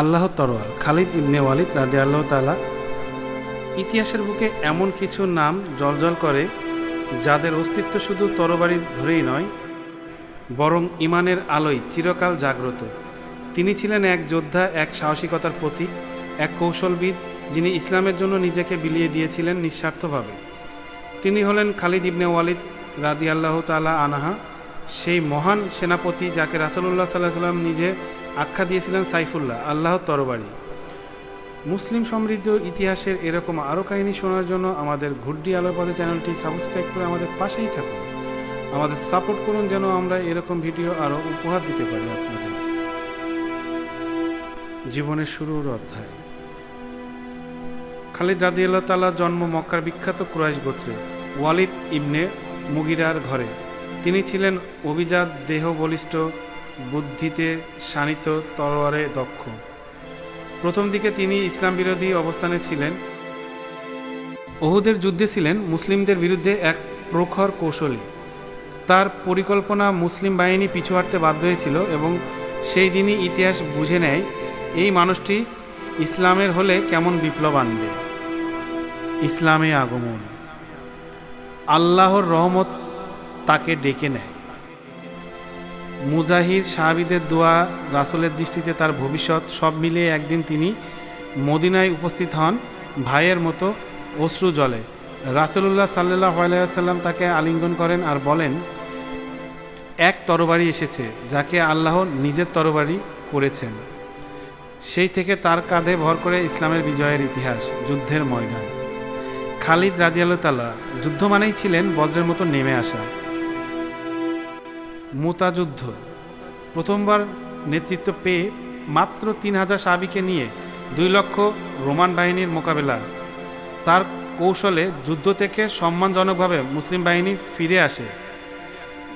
আল্লাহ তরোয়াল খালিদ ইবনে ওয়ালিদ রাদে আল্লাহ তালা ইতিহাসের বুকে এমন কিছু নাম জলজল করে যাদের অস্তিত্ব শুধু তরবারি ধরেই নয়, বরং ইমানের আলোয় চিরকাল জাগ্রত। তিনি ছিলেন এক যোদ্ধা, এক সাহসিকতার প্রতীক, এক কৌশলবিদ যিনি ইসলামের জন্য নিজেকে বিলিয়ে দিয়েছিলেন নিঃস্বার্থভাবে। তিনি হলেন খালিদ ইবনে ওয়ালিদ রাদি আল্লাহ তালা আনাহা, সেই মহান সেনাপতি যাকে রাসুল্লাহ সাল্লাহ সাল্লাম নিজে আখ্যা দিয়েছিলেন সাইফুল্লাহ, আল্লাহর তরবারি। মুসলিম সমৃদ্ধ ইতিহাসের এরকম আরও কাহিনী শোনার জন্য আমাদের ঘুড্ডি আলোপদে চ্যানেলটি সাবস্ক্রাইব করে আমাদের পাশেই থাকুন। আমাদের সাপোর্ট করুন যেন আমরা এরকম ভিডিও আরও উপহার দিতে পারি আপনাদের। জীবনের শুরুর অধ্যায়। খালিদ রাদিয়াল্লাহ তাল্লাহ জন্ম মক্কার বিখ্যাত কুরাইশ গোত্রে, ওয়ালিদ ইবনে মুগিরার ঘরে। তিনি ছিলেন অভিজাত দেহ বলিষ্ঠ বুদ্ধিতে শানিত তরোয়ারে দক্ষ। প্রথম দিকে তিনি ইসলাম বিরোধী অবস্থানে ছিলেন। ওহুদের যুদ্ধে ছিলেন মুসলিমদের বিরুদ্ধে এক প্রখর কৌশলী। তার পরিকল্পনা মুসলিম বাহিনী পিছু হাঁটতে বাধ্য হয়েছিল এবং সেই দিনই ইতিহাস বুঝে নেয়, এই মানুষটি ইসলামের হলে কেমন বিপ্লব আনবে। ইসলামে আগমন। আল্লাহর রহমত তাকে ডেকে নেয়। মুজাহির সাহাবিদের দোয়া রাসুলের দৃষ্টিতে তার ভবিষ্যৎ সব মিলিয়ে একদিন তিনি মদিনায় উপস্থিত হন ভাইয়ের মতো অশ্রু জলে। রাসুলুল্লাহ সাল্লাহ আলাইসাল্লাম তাকে আলিঙ্গন করেন আর বলেন, এক তরবারি এসেছে যাকে আল্লাহ নিজের তরবারি করেছেন। সেই থেকে তার কাঁধে ভর করে ইসলামের বিজয়ের ইতিহাস, যুদ্ধের ময়দান। খালিদ রাজিয়াল্লাহ তাল্লাহ যুদ্ধ মানেই ছিলেন বজ্রের মতো নেমে আসা। মোতাযুদ্ধ। প্রথমবার নেতৃত্ব পেয়ে মাত্র তিন হাজার সাবিকে নিয়ে দুই লক্ষ রোমান বাহিনীর মোকাবেলা। তার কৌশলে যুদ্ধ থেকে সম্মানজনকভাবে মুসলিম বাহিনী ফিরে আসে।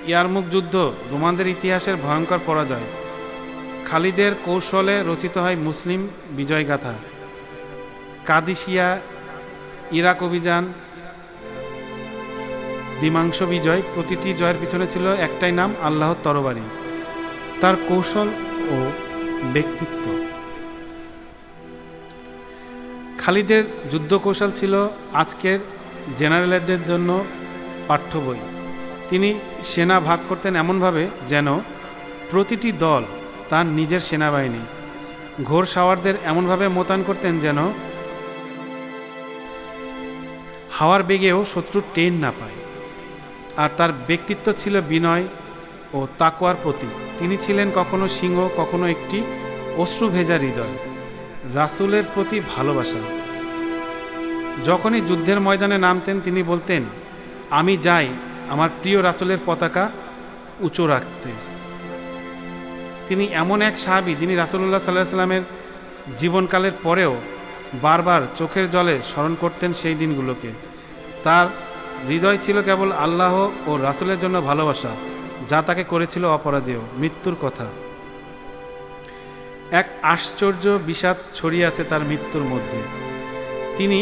ইয়ারমুখ যুদ্ধ রোমানদের ইতিহাসের ভয়ঙ্কর পরাজয়। খালিদের কৌশলে রচিত হয় মুসলিম বিজয়গাথা। কাদিসিয়া, ইরাক অভিযান দ্বিমাংশ বিজয় প্রতিটি জয়ের পিছনে ছিল একটাই নাম, আল্লাহর তরবারি। তার কৌশল ও ব্যক্তিত্ব। খালিদের যুদ্ধ কৌশল ছিল আজকের জেনারেলদের জন্য পাঠ্য বই। তিনি সেনা ভাগ করতেন এমনভাবে যেন প্রতিটি দল তার নিজের সেনাবাহিনী, ঘোর সাওয়ারদের এমনভাবে মোতায়েন করতেন যেন হাওয়ার বেগেও শত্রুর টেন না পায়। আর তার ব্যক্তিত্ব ছিল বিনয় ও তাকোয়ার প্রতীক তিনি ছিলেন কখনো সিংহ, কখনো একটি অশ্রু ভেজা হৃদয়। রাসুলের প্রতি ভালোবাসা। যখনই যুদ্ধের ময়দানে নামতেন, তিনি বলতেন, আমি যাই, আমার প্রিয় রাসুলের পতাকা উঁচু রাখতে। তিনি এমন এক সাহাবি যিনি রাসুল্লাহ সাল্লাহ সাল্লামের জীবনকালের পরেও বারবার চোখের জলে স্মরণ করতেন সেই দিনগুলোকে। তার হৃদয় ছিল কেবল আল্লাহ ও রাসুলের জন্য ভালোবাসা, যা তাকে করেছিল অপরাজেয়, মৃত্যুর কথা। এক আশ্চর্য বিষাদ ছড়িয়ে আছে তার মৃত্যুর মধ্যে। তিনি,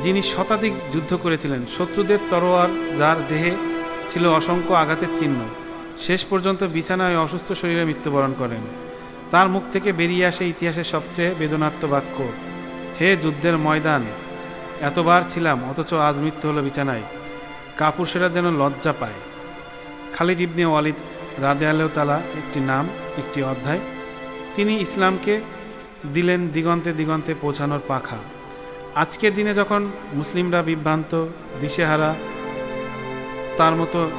যিনি শতাধিক যুদ্ধ করেছিলেন, শত্রুদের তরোয়ার, যার দেহে ছিল অসংখ্য আঘাতের চিহ্ন, শেষ পর্যন্ত বিছানায় অসুস্থ শরীরে মৃত্যুবরণ করেন। তার মুখ থেকে বেরিয়ে আসে ইতিহাসের সবচেয়ে বেদনার্থ বাক্য, হে যুদ্ধের ময়দান এতবার ছিলাম, অথচ আজ মৃত্যু হলো বিছানায়। কাপুরুষেরা যেন লজ্জা পায়। খালিদ ইবনে ওয়ালিদ রাদে তালা একটি নাম, একটি অধ্যায়। তিনি ইসলামকে দিলেন দিগন্তে দিগন্তে পৌঁছানোর পাখা। আজকের দিনে যখন মুসলিমরা বিভ্রান্ত, দিশেহারা, তার মতো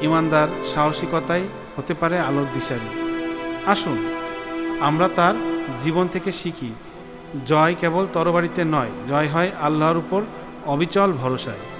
ইমানদার, সাহসিকতাই হতে পারে আলোর দিশারি। আসুন, আমরা তার জীবন থেকে শিখি। জয় কেবল তরবারিতে নয় জয় হয় আল্লাহর উপর অবিচল ভরসায়।